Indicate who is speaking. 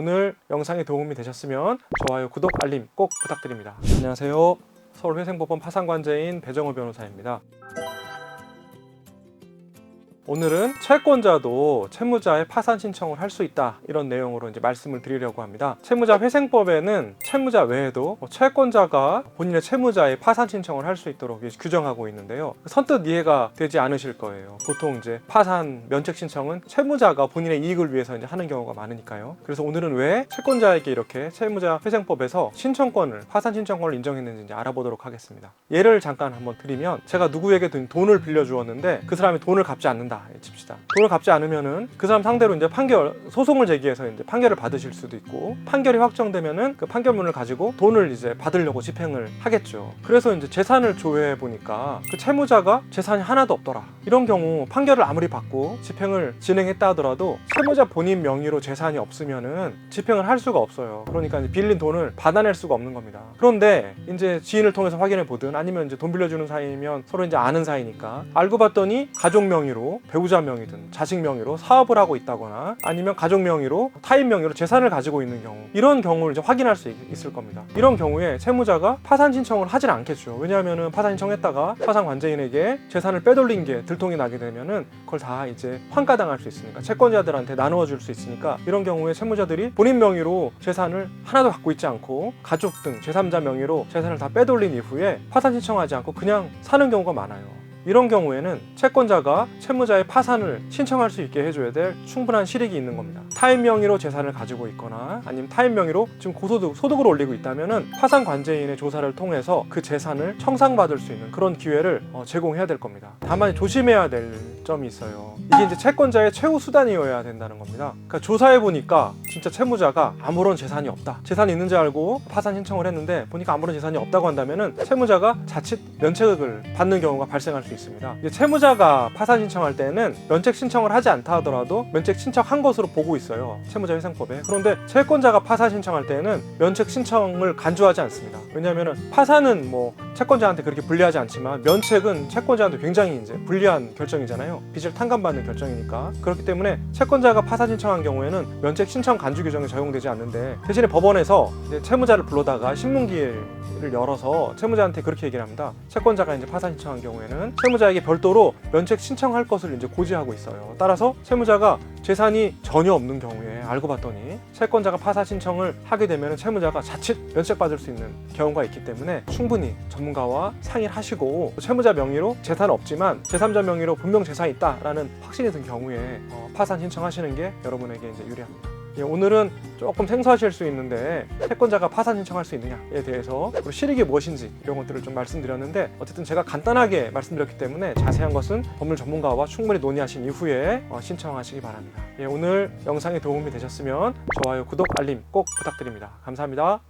Speaker 1: 오늘 영상이 도움이 되셨으면 좋아요, 구독, 알림 꼭 부탁드립니다. 안녕하세요. 서울회생법원 파산관제인 배정호 변호사입니다. 오늘은 채권자도 채무자의 파산 신청을 할 수 있다 이런 내용으로 이제 말씀을 드리려고 합니다. 채무자 회생법에는 채무자 외에도 뭐 채권자가 본인의 채무자의 파산 신청을 할 수 있도록 규정하고 있는데요. 선뜻 이해가 되지 않으실 거예요. 보통 이제 파산 면책 신청은 채무자가 본인의 이익을 위해서 이제 하는 경우가 많으니까요. 그래서 오늘은 왜 채권자에게 이렇게 채무자 회생법에서 신청권을 파산 신청권을 인정했는지 이제 알아보도록 하겠습니다. 예를 잠깐 한번 드리면 제가 누구에게 돈을 빌려 주었는데 그 사람이 돈을 갚지 않는다 예, 칩시다. 돈을 갚지 않으면은 그 사람 상대로 이제 판결 소송을 제기해서 이제 판결을 받으실 수도 있고 판결이 확정되면은 그 판결문을 가지고 돈을 이제 받으려고 집행을 하겠죠. 그래서 이제 재산을 조회해 보니까 그 채무자가 재산이 하나도 없더라. 이런 경우 판결을 아무리 받고 집행을 진행했다 하더라도 채무자 본인 명의로 재산이 없으면은 집행을 할 수가 없어요. 그러니까 빌린 돈을 받아낼 수가 없는 겁니다. 그런데 이제 지인을 통해서 확인해 보든 아니면 이제 돈 빌려주는 사이면 서로 이제 아는 사이니까 알고 봤더니 가족 명의로 배우자 명의든 자식 명의로 사업을 하고 있다거나 아니면 가족 명의로 타인 명의로 재산을 가지고 있는 경우 이런 경우를 이제 확인할 수 있- 있을 겁니다. 이런 경우에 채무자가 파산 신청을 하진 않겠죠. 왜냐하면은 파산 신청했다가 파산 관제인에게 재산을 빼돌린 게 들통이 나게 되면은 그걸 다 이제 환가당할 수 있으니까 채권자들한테 나누어 줄 수 있으니까 이런 경우에 채무자들이 본인 명의로 재산을 하나도 갖고 있지 않고 가족 등 제3자 명의로 재산을 다 빼돌린 이후에 파산 신청하지 않고 그냥 사는 경우가 많아요. 이런 경우에는 채권자가 채무자의 파산을 신청할 수 있게 해줘야 될 충분한 실익이 있는 겁니다. 타인 명의로 재산을 가지고 있거나 아니면 타인 명의로 지금 고소득 소득을 올리고 있다면은 파산 관제인의 조사를 통해서 그 재산을 청산받을 수 있는 그런 기회를 어, 제공해야 될 겁니다. 다만 조심해야 될 점이 있어요. 이게 이제 채권자의 최후 수단이어야 된다는 겁니다. 그러니까 조사해 보니까 진짜 채무자가 아무런 재산이 없다. 재산이 있는 줄 알고 파산 신청을 했는데 보니까 아무런 재산이 없다고 한다면은 채무자가 자칫 면책을 받는 경우가 발생할 수 있습니다. 이제 채무자가 파산 신청할 때는 면책 신청을 하지 않다 하더라도 면책 신청한 것으로 보고 있어요. 채무자 회생법에. 그런데 채권자가 파산 신청할 때는 면책 신청을 간주하지 않습니다. 왜냐하면은 파산은 뭐 채권자한테 그렇게 불리하지 않지만 면책은 채권자한테 굉장히 이제 불리한 결정이잖아요. 빚을 탕감받는 결정이니까. 그렇기 때문에 채권자가 파산 신청한 경우에는 면책 신청 간주 규정이 적용되지 않는데 대신에 법원에서 채무자를 불러다가 신문기를 열어서 채무자한테 그렇게 얘기를 합니다. 채권자가 이제 파산 신청한 경우에는 채무자에게 별도로 면책 신청할 것을 이제 고지하고 있어요. 따라서 채무자가 재산이 전혀 없는 경우에 알고 봤더니 채권자가 파산 신청을 하게 되면 채무자가 자칫 면책받을 수 있는 경우가 있기 때문에 충분히 전문가와 상의를 하시고 채무자 명의로 재산 없지만 제3자 명의로 분명 재산이 있다라는 확신이 든 경우에 어, 파산 신청하시는 게 여러분에게 이제 유리합니다. 예, 오늘은 조금 생소하실 수 있는데 채권자가 파산 신청할 수 있느냐에 대해서 그리고 실익이 무엇인지 이런 것들을 좀 말씀드렸는데 어쨌든 제가 간단하게 말씀드렸기 때문에 자세한 것은 법률 전문가와 충분히 논의하신 이후에 어, 신청하시기 바랍니다. 예, 오늘 영상이 도움이 되셨으면 좋아요, 구독, 알림 꼭 부탁드립니다. 감사합니다.